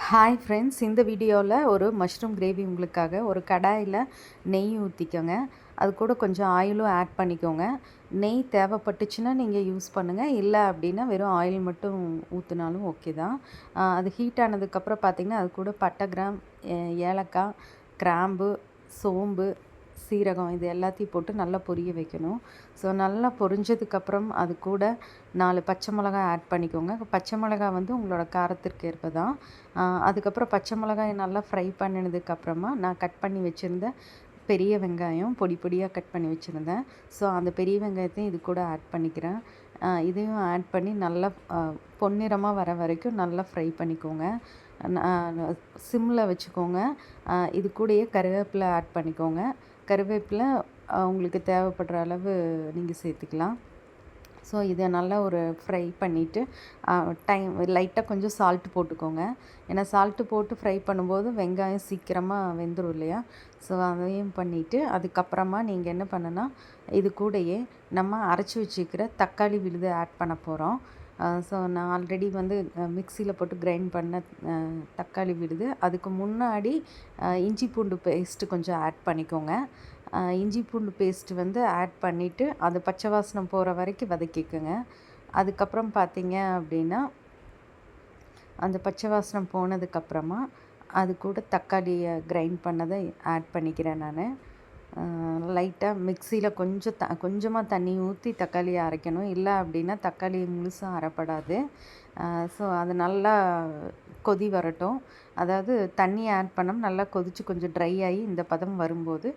Hi friends இந்த வீடியோவில் ஒரு மஷ்ரூம் கிரேவி உங்களுக்காக ஒரு கடாயில் நெய் ஊற்றிக்கோங்க அது கூட கொஞ்சம் ஆயிலும் ஆட் பண்ணிக்கோங்க. நெய் தேவைப்பட்டுச்சுன்னா நீங்கள் யூஸ் பண்ணுங்கள் இல்லை அப்படின்னா வெறும் ஆயில் மட்டும் ஊற்றினாலும் ஓகே தான். அது ஹீட் ஆனதுக்கப்புறம் பார்த்தீங்கன்னா அது கூட பட்டை கிராம் ஏ- ஏலக்காய் கிராம்பு சோம்பு சீரகம் இது எல்லாத்தையும் போட்டு நல்லா பொரிய வைக்கணும். ஸோ நல்லா பொரிஞ்சதுக்கப்புறம் அது கூட நாலு பச்சை மிளகாய் ஆட் பண்ணிக்கோங்க. பச்சை மிளகாய் வந்து உங்களோட காரத்திற்கு ஏற்ப தான் அதுக்கப்புறம் பச்சை மிளகாய் நல்லா ஃப்ரை பண்ணினதுக்கப்புறமா நான் கட் பண்ணி வச்சுருந்த பெரிய வெங்காயம் பொடி பொடியாக கட் பண்ணி வச்சுருந்தேன். ஸோ அந்த பெரிய வெங்காயத்தையும் இது கூட ஆட் பண்ணிக்கிறேன். இதையும் ஆட் பண்ணி நல்லா பொன்னிறமாக வர வரைக்கும் நல்லா ஃப்ரை பண்ணிக்கோங்க. சிம்மில் வச்சுக்கோங்க. இது கூடயே கருவேப்பிலை ஆட் பண்ணிக்கோங்க. கருவேப்பிலை உங்களுக்கு தேவைப்படுற அளவு நீங்கள் சேர்த்துக்கலாம். ஸோ இதை நல்லா ஒரு ஃப்ரை பண்ணிவிட்டு டைம் லைட்டாக கொஞ்சம் சால்ட்டு போட்டுக்கோங்க. ஏன்னா சால்ட்டு போட்டு ஃப்ரை பண்ணும்போது வெங்காயம் சீக்கிரமாக வெந்துடும் இல்லையா? ஸோ அதையும் பண்ணிவிட்டு அதுக்கப்புறமா நீங்கள் என்ன பண்ணுன்னா இது கூடயே நம்ம அரைச்சி வச்சுக்கிற தக்காளி விழுது ஆட் பண்ண போகிறோம் ஸோ நான் ஆல்ரெடி வந்து மிக்சியில் போட்டு கிரைண்ட் பண்ண தக்காளி விடுது. அதுக்கு முன்னாடி இஞ்சி பூண்டு பேஸ்ட்டு கொஞ்சம் ஆட் பண்ணிக்கோங்க. இஞ்சி பூண்டு பேஸ்ட் வந்து ஆட் பண்ணிவிட்டு அது பச்சை வாசனை போகிற வரைக்கும் வதக்கிக்கோங்க. அதுக்கப்புறம் பார்த்தீங்க அப்படின்னா அந்த பச்சை வாசனம் போனதுக்கப்புறமா அது கூட தக்காளியை கிரைண்ட் பண்ணதை ஆட் பண்ணிக்கிறேன் நான். லைட்டாக மிக்சியில் கொஞ்சம் த கொஞ்சமாக தண்ணி ஊற்றி தக்காளியை அரைக்கணும். இல்லை அப்படின்னா தக்காளி முழுசாக அரைப்படாது. ஸோ அது நல்லா கொதி வரட்டும். அதாவது தண்ணி ஆட் பண்ணோம் நல்லா கொதித்து கொஞ்சம் ட்ரை ஆகி இந்த பதம் வரும்போது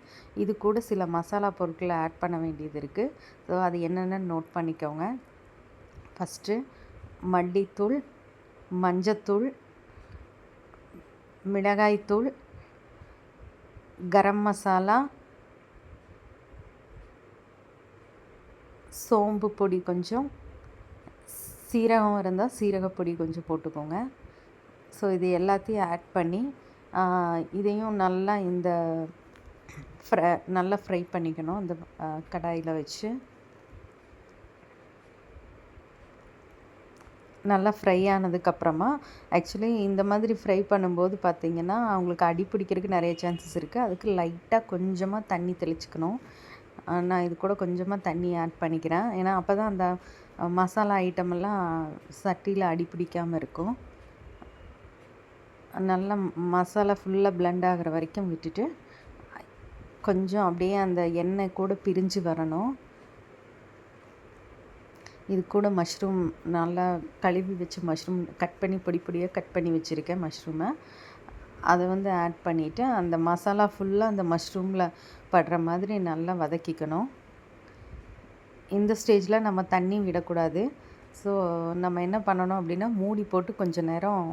இது கூட சில மசாலா பொருட்களை ஆட் பண்ண வேண்டியது இருக்குது ஸோ அது என்னென்னு நோட் பண்ணிக்கோங்க. ஃபஸ்ட்டு மல்லித்தூள் மஞ்சத்தூள் மிளகாய்த்தூள் கரம் மசாலா சோம்பு பொடி கொஞ்சம் சீரகம் இருந்தால் சீரகப்பொடி கொஞ்சம் போட்டுக்கோங்க. ஸோ இது எல்லாத்தையும் ஆட் பண்ணி இதையும் நல்லா இந்த ஃப்ரை நல்லா ஃப்ரை பண்ணிக்கணும். இந்த கடாயில் வச்சு. நல்லா ஃப்ரை ஆனதுக்கப்புறமா ஆக்சுவலி இந்த மாதிரி ஃப்ரை பண்ணும்போது பார்த்திங்கன்னா அவங்களுக்கு அடி பிடிக்கிறதுக்கு நிறைய சான்சஸ் இருக்குது அதுக்கு லைட்டாக கொஞ்சமாக தண்ணி தெளிச்சுக்கணும். நான் இது கூட கொஞ்சமாக தண்ணி ஆட் பண்ணிக்கிறேன். ஏன்னா அப்போ தான் அந்த மசாலா ஐட்டம் எல்லாம் சட்டியில் அடி பிடிக்காமல் இருக்கும். நல்லா மசாலா ஃபுல்லாக பிளெண்ட் ஆகிற வரைக்கும் விட்டுட்டு கொஞ்சம் அப்படியே அந்த எண்ணெய் கூட பிரிஞ்சு வரணும். இது கூட மஷ்ரூம் நல்லா கழுவி வச்சு மஷ்ரூம் கட் பண்ணி பொடி பொடியாக கட் பண்ணி வச்சுருக்கேன் மஷ்ரூமை அதை வந்து ஆட் பண்ணிவிட்டு அந்த மசாலா ஃபுல்லாக அந்த மஷ்ரூமில் படுற மாதிரி நல்லா வதக்கிக்கணும். இந்த ஸ்டேஜில் நம்ம தண்ணி விடக்கூடாது. ஸோ நம்ம என்ன பண்ணணும் அப்படின்னா மூடி போட்டு கொஞ்சம் நேரம்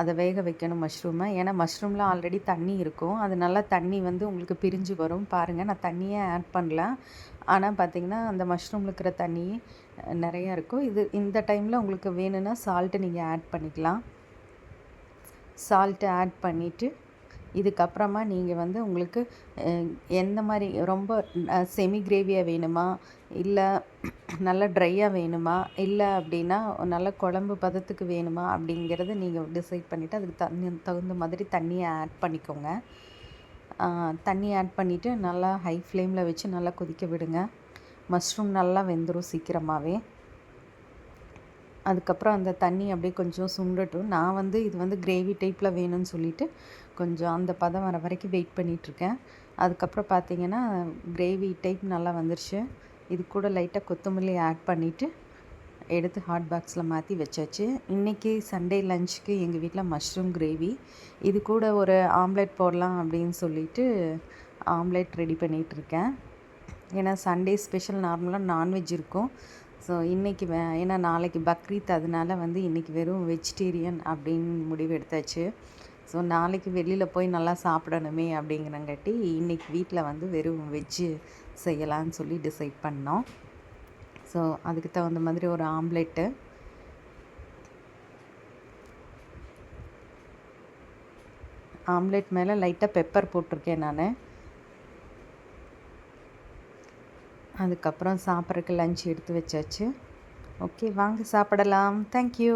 அதை வேக வைக்கணும் மஷ்ரூமை ஏன்னா மஷ்ரூமில் ஆல்ரெடி தண்ணி இருக்கும். அது நல்லா தண்ணி வந்து உங்களுக்கு பிரிஞ்சு வரும். பாருங்கள் நான் தண்ணியே ஆட் பண்ணல. ஆனால் பார்த்திங்கன்னா அந்த மஷ்ரூமில் இருக்கிற தண்ணி நிறையா இருக்கும். இது இந்த டைமில் உங்களுக்கு வேணும்னா சால்ட்டு நீங்கள் ஆட் பண்ணிக்கலாம். சால்ட்டு ஆட் பண்ணிவிட்டு இதுக்கப்புறமா நீங்கள் வந்து உங்களுக்கு எந்த மாதிரி ரொம்ப செமி கிரேவியாக வேணுமா? இல்லை நல்லா ட்ரையாக வேணுமா? இல்லை அப்படின்னா நல்ல குழம்பு பதத்துக்கு வேணுமா? அப்படிங்கிறத நீங்கள் டிசைட் பண்ணிவிட்டு அதுக்கு தண்ணி தகுந்த மாதிரி தண்ணியை ஆட் பண்ணிக்கோங்க. தண்ணி ஆட் பண்ணிவிட்டு நல்லா ஹை ஃப்ளேமில் வச்சு நல்லா கொதிக்க விடுங்க. மஷ்ரூம் நல்லா வெந்துடும் சீக்கிரமாகவே அதுக்கப்புறம் அந்த தண்ணி அப்படியே கொஞ்சம் சுண்டட்டும். நான் வந்து இது வந்து கிரேவி டைப்பில் வேணும்னு சொல்லிவிட்டு கொஞ்சம் அந்த பதம் வர வரைக்கும் வெயிட் பண்ணிகிட்ருக்கேன் அதுக்கப்புறம் பார்த்தீங்கன்னா கிரேவி டைப் நல்லா வந்துருச்சு. இது கூட லைட்டாக கொத்தமல்லி ஆட் பண்ணிவிட்டு எடுத்து ஹாட் பாக்ஸில் மாற்றி வச்சாச்சு. இன்றைக்கி சண்டே லஞ்சுக்கு எங்கள் வீட்டில் மஷ்ரூம் கிரேவி இது கூட ஒரு ஆம்லெட் போடலாம் அப்படின்னு சொல்லிட்டு ஆம்லெட் ரெடி பண்ணிகிட்ருக்கேன் ஏன்னா சண்டே ஸ்பெஷல் நார்மலாக நான்வெஜ் இருக்கும். ஸோ இன்றைக்கி வே ஏன்னா நாளைக்கு பக்ரீத் அதனால வந்து இன்றைக்கி வெறும் வெஜிடேரியன் அப்படின்னு முடிவு எடுத்தாச்சு. ஸோ நாளைக்கு வெளியில் போய் நல்லா சாப்பிடணுமே அப்படிங்கிறங்காட்டி இன்றைக்கி வீட்டில் வந்து வெறும் வெஜ்ஜு செய்யலான்னு சொல்லி டிசைட் பண்ணோம். ஸோ அதுக்கு தகுந்த மாதிரி ஒரு ஆம்லெட்டு ஆம்லெட் மேலே லைட்டாக பெப்பர் போட்டிருக்கேன் நான். அதுக்கப்புறம் சாப்பிட்றதுக்கு லஞ்ச் எடுத்து வச்சாச்சு. ஓகே வாங்க சாப்பிடலாம். தேங்க்யூ